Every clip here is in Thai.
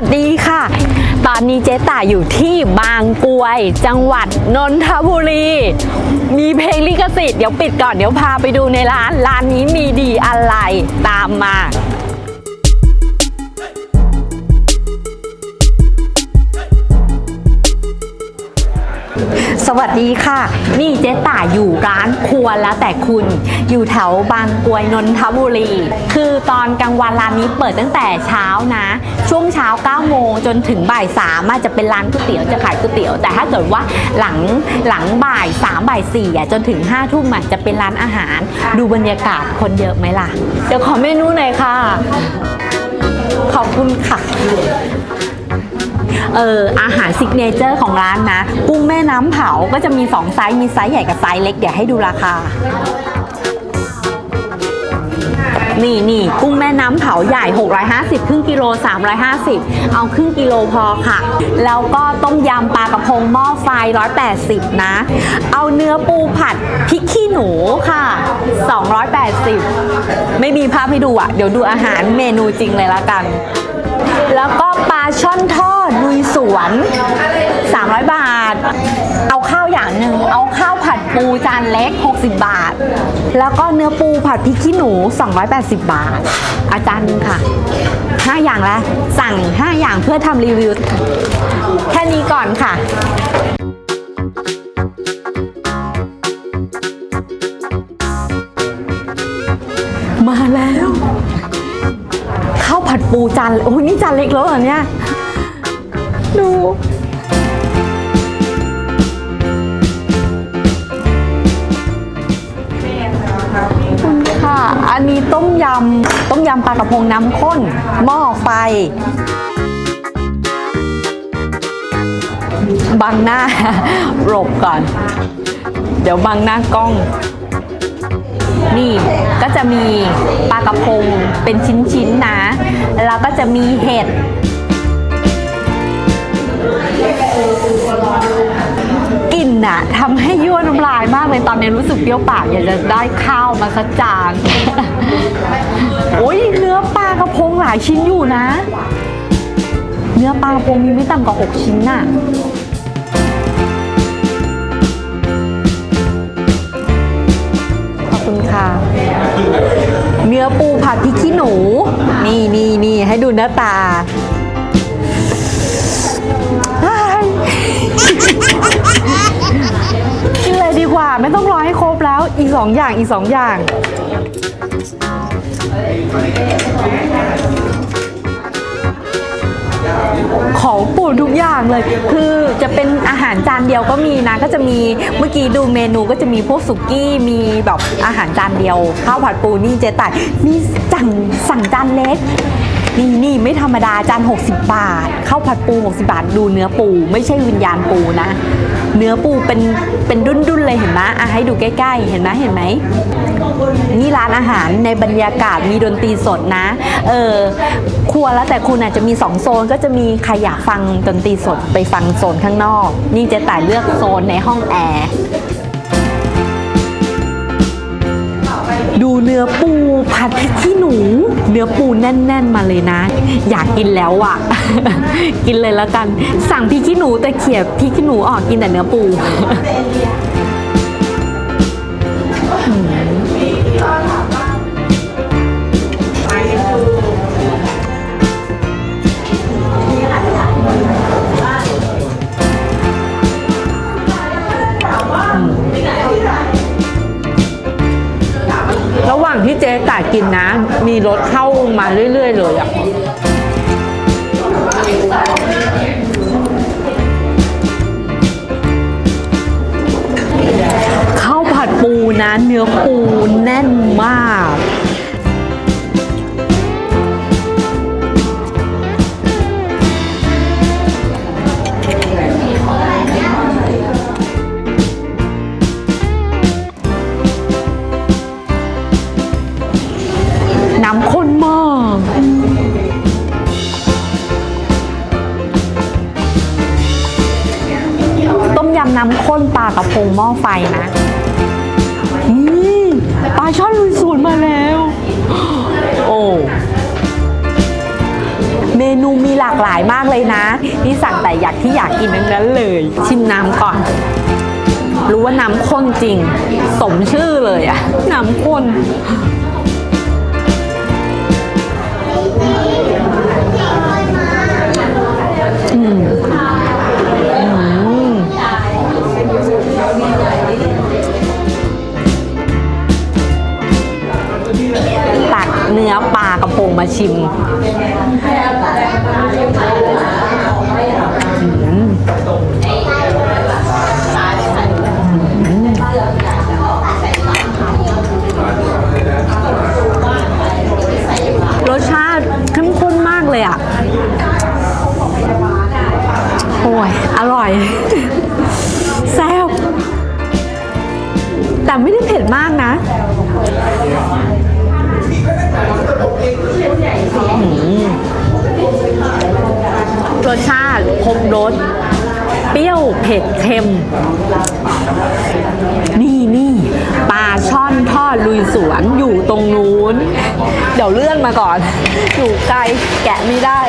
วัสดีค่ะ ตอนนี้เจ๊ต่าอยู่ที่บางกวย จังหวัดนนทบุรี มีเพลงลิขสิทธิ์เดี๋ยวปิดก่อนเดี๋ยวพาไปดูในร้าน ร้านนี้มีดีอะไรตามมา สวัสดีค่ะ นี่เจ๊ต่ายอยู่ร้านครัวแล้วแต่คุณ อยู่แถวบางกรวยนนทบุรี คือตอนกลางวันร้านนี้เปิดตั้งแต่เช้านะ ช่วงเช้า9โมงจนถึงบ่าย3อาจจะเป็นร้านก๋วยเตี๋ยวจะขายก๋วยเตี๋ยว แต่ถ้าเกิดว่าหลังหลังบ่าย3บ่าย4อะจนถึง5ทุ่มอะจะเป็นร้านอาหาร ดูบรรยากาศคนเยอะไหมล่ะ เดี๋ยวขอเมนูหน่อยค่ะ ขอบคุณค่ะ เอออาหารซิกเนเจอร์ของร้านนะ กุ้งแม่น้ำเผาก็จะมี 2 ไซส์มีไซส์ใหญ่กับไซส์เล็กเดี๋ยวให้ดูราคา นี่นี่กุ้งแม่น้ำเผาใหญ่ 650 ครึ่งกิโล 350 เอาครึ่งกิโลพอค่ะ แล้วก็ต้มยำปลากระพงหม้อไฟ 180 นะ เอาเนื้อปูผัดพริกขี้หนูค่ะ 280 ไม่มีภาพให้ดูอะ เดี๋ยวดูอาหารเมนูจริงเลยละกัน แล้วก็ปลาช่อนทอดลุยสวน 300 บาท เอาข้าวอย่างหนึ่ง เอาข้าวผัดปูจานเล็ก 60 บาท แล้วก็เนื้อปูผัดพริกขี้หนู 280 บาท อาจารย์นึงค่ะ 5 อย่างแล้ว สั่ง 5 อย่างเพื่อทำรีวิว แค่นี้ก่อนค่ะมาแล้ว ผัดปูจานโอ้ยนี่จานเล็กแล้วเหรอเนี่ย ดู คุณค่ะ อันนี้ต้มยำ ต้มยำปลากระพงน้ำข้น หม้อไฟ บังหน้าหลบก่อน เดี๋ยวบังหน้ากล้อง นี่ก็จะมีปลากระพงเป็นชิ้นๆนะ แล้วก็จะมีเห็ดกลิ่นอะทำให้ยั่วน้ำลายมากเลยตอนนี้รู้สึกเปรี้ยวปากอยากจะได้ข้าวมาสักจานโอ้ยเนื้อปลากระพงหลายชิ้นอยู่นะ เนื้อปลากระพงมีไม่ต่ำกว่า 6 ชิ้นน่ะ คุณค่ะ เนื้อปูผัดพริกขี้หนู นี่นี่นี่ให้ดูหน้าตากินเลยดีกว่าไม่ต้องรอให้ครบแล้วอีกสองอย่างอีกสองอย่าง ของปรดทุกอย่างเลย คือจะเป็นอาหารจานเดียวก็มีนะ ก็จะมีเมื่อกี้ดูเมนูก็จะมีพวกสุกี้มีแบบอาหารจานเดียวข้าวผัดปูนี่เจ๊ต่ายมีสั่งสั่งจานเล็กนี่นี่ไม่ธรรมดาจาน60 บาทข้าวผัดปู 60 บาท ดูเนื้อปู ไม่ใช่วิญญาณปูนะ เนื้อปูเป็นเป็นดุนๆเลยเห็นไหมอะให้ดูใกล้ๆ เห็นไหมเห็นไหม นี่ร้านอาหารในบรรยากาศมีดนตรีสดนะ เออครัวแล้วแต่คุณอาจจะมี 2 โซนก็จะมีใครอยากฟังดนตรีสดไปฟังโซนข้างนอก นี่เจะแต่ายเลือกโซนในห้องแอร์ดูเนื้อปูผัดพริกขี้หนู เนื้อปูแน่น ๆ มาเลยนะ อยากกินแล้วอะกินเลยแล้วกัน สั่งพริกขี้หนูแต่เขี่ยพริกขี้หนูออกกินแต่เนื้อปู กินนะ มีรถเข้ามาเรื่อย ๆ เลยอะข้าวผัดปูนะเนื้อปูแน่นมาก งหม้อไฟนะนี่ปลาช่อนลุยสวนมาแล้ว โอ้เมนูมีหลากหลายมากเลยนะนี่สั่งแต่อยากที่อยากกินทั้งนั้นเลย ชิมน้ำก่อน รู้ว่าน้ำข้นจริง สมชื่อเลยอะน้ำข้นอืม มาชิม รสเปรี้ยวเผ็ดเค็ม นี่นี่ปลาช่อนทอดลุยสวนอยู่ตรงนู้น เดี๋ยวเลื่อนมาก่อน อยู่ไกลแกะไม่ได้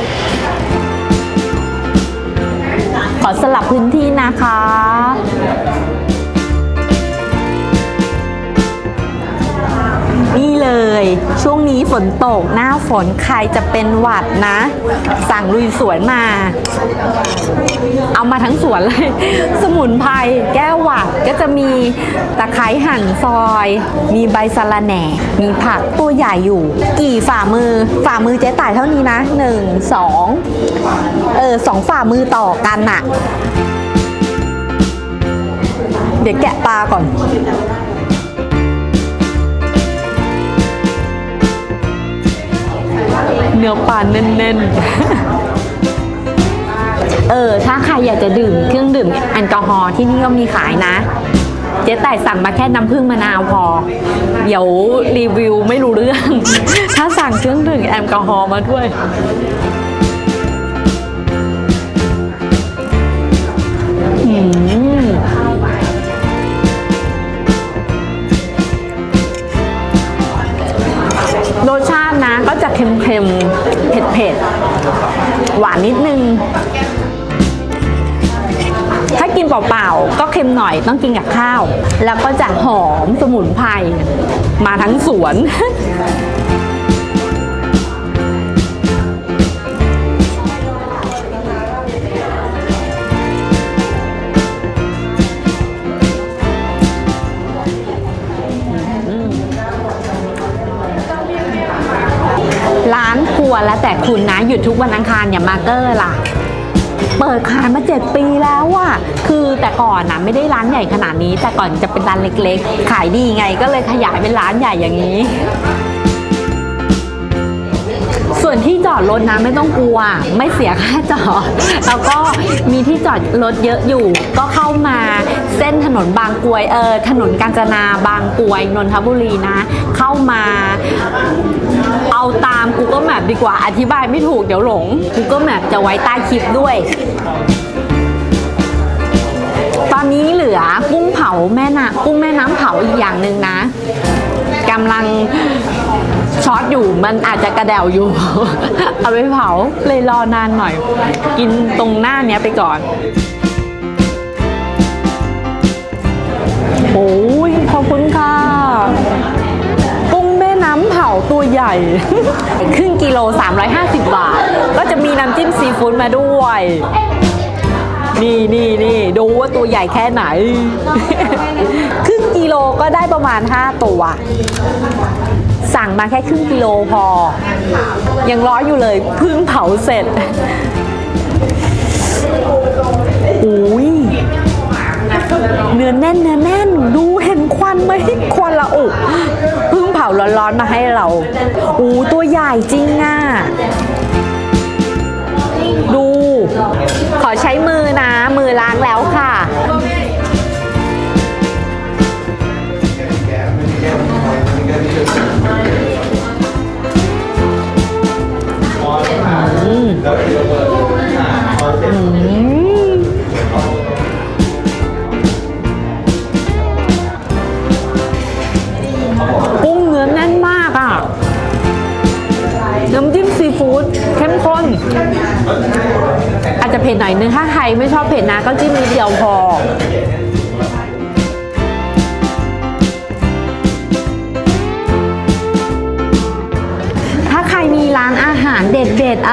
ขอสลับพื้นที่นะคะ นี่เลย ช่วงนี้ฝนตกหน้าฝนใครจะเป็นหวัดนะ สั่งลุยสวนมา เอามาทั้งสวนเลย สมุนไพรแก้หวัดก็จะมีตะไคร้หั่นซอย มีใบสะระแหน่ มีผักตัวใหญ่อยู่ กี่ฝ่ามือฝ่ามือเจ๊ต่ายเท่านี้นะหนึ่งสองเออสองฝ่ามือต่อกันอะเดี๋ยวแกะปลาก่อน เนื้อปลาแน่นๆ เออ ถ้าใครอยากจะดื่มเครื่องดื่มแอลกอฮอล์ที่นี่ก็มีขายนะ เจ๊แต่สั่งมาแค่น้ำผึ้งมะนาวพอ เดี๋ยวรีวิวไม่รู้เรื่อง ถ้าสั่งเครื่องดื่มแอลกอฮอล์มาด้วย ค็มเผ็ดเผ็ดหวานนิดนึง ถ้ากินเปล่าๆก็เค็มหน่อยต้องกินกับข้าว แล้วก็จะหอมสมุนไพรมาทั้งสวน แล้วแต่คุณนะหยุดทุกวันอังคารอย่ามาเกอร์ล่ะ เปิดขายมา 7 ปีแล้วอะคือแต่ก่อนนะไม่ได้ร้านใหญ่ขนาดนี้ แต่ก่อนจะเป็นร้านเล็กๆ ขายดีไงก็เลยขยายเป็นร้านใหญ่อย่างนี้ ส่วนที่จอดรถนะไม่ต้องกลัว ไม่เสียค่าจอดแล้วก็มีที่จอดรถเยอะอยู่ ก็เข้ามา เส้นถนนบางกวยเออถนนกาญจนาบางกวยนนทบุรีนะ เข้ามาเอาตาม Google Map ดีกว่าอธิบายไม่ถูกเดี๋ยวหลง Google Map จะไว้ใต้คลิปด้วย ตอนนี้เหลือกุ้งเผาแม่น้ำกุ้งแม่น้ำเผาอีกอย่างหนึ่งนะกำลังช็อตอยู่มันอาจจะกระเดวอยู่ เอาไปเผาเลยรอนานหน่อย กินตรงหน้าเนี้ยไปก่อน โอ้ยขอบคุณค่ะกุ้งแม่น้ำเผาตัวใหญ่ ครึ่งกิโล 350 บาท ก็จะมีน้ำจิ้มซีฟู้ดมาด้วย นี่นี่นี่ดูว่าตัวใหญ่แค่ไหน ครึ่งกิโลก็ได้ประมาณ 5 ตัว สั่งมาแค่ครึ่งกิโลพอ ยังร้อนอยู่เลยเพิ่งเผาเสร็จ ร้อนมาให้เรา อู้ตัวใหญ่จริงอะ ดู ขอใช้มือนะ มือล้างแล้วค่ะ ฟู้ดเข้มข้น อาจจะเผ็ดหน่อยนึง ถ้าใครไม่ชอบเผ็ดนะ ก็จิ้มนิดเดียวพอถ้าใครมีร้านอาหารเด็ดๆ อ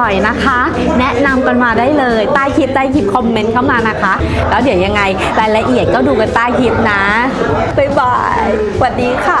ร่อยๆ นะคะ แนะนำกันมาได้เลย ใต้คลิปใต้คลิปคอมเมนต์เข้ามานะคะ แล้วเดี๋ยวยังไงรายละเอียดก็ดูกันใต้คลิปนะ บ๊ายบายสวัสดีค่ะ